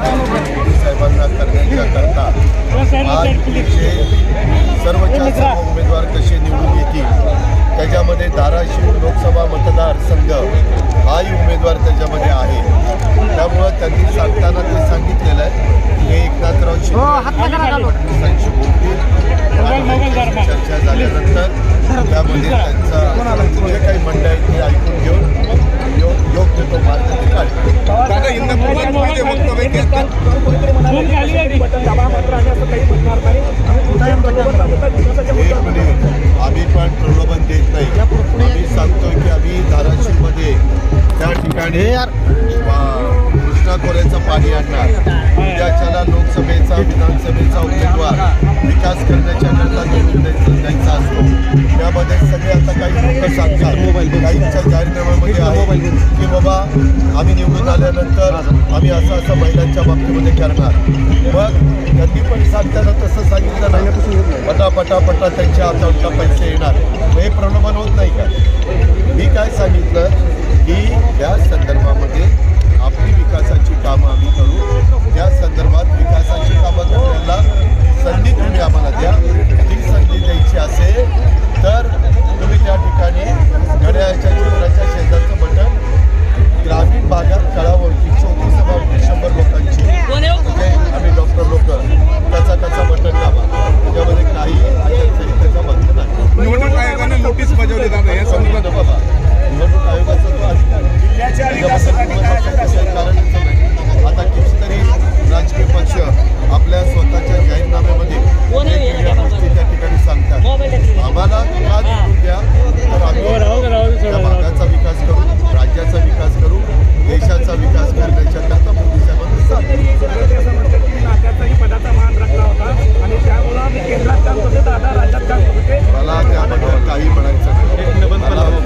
साहेबांना करण्याच्या करता आज पुढचे सर्वच्या सर्व उमेदवार कसे निवडून येतील? त्याच्यामध्ये धाराशिव लोकसभा मतदारसंघ हाही उमेदवार त्याच्यामध्ये आहे. त्यामुळं त्यांनी सांगताना ते सांगितलेलं आहे की एकनाथराव शिंदे बोलतील. त्यांच्याशी चर्चा झाल्यानंतर त्यामध्ये त्यांचा जे काही मंडळ आहे ते ऐकून घेऊन योग्य तो मार्ग काढतील दादा इंदापूरमध्ये वक्तव्य केलं आम्ही पण प्रलोभन देत नाही आम्ही सांगतोय की आम्ही धाराशिवमध्ये त्या ठिकाणी कृष्णा खोऱ्याचं पाणी आणणार. उद्याच्याला लोकसभेचा विधानसभेचा सगळे आता काही लोक सांगतात काहींच्या जाहीरनाम्यामध्ये आहे की बाबा आम्ही निवडून आल्यानंतर आम्ही असं असं महिलांच्या बाबतीमध्ये करणार. मग त्यांनी पण सांगताना तसं सांगितलं नाही. पटापटापटा त्यांच्या अकाउंटला पैसे येणार. हे प्रलोभन होत नाही का? मी काय सांगितलं? की या संदर्भामध्ये आपली माझ्या तळावर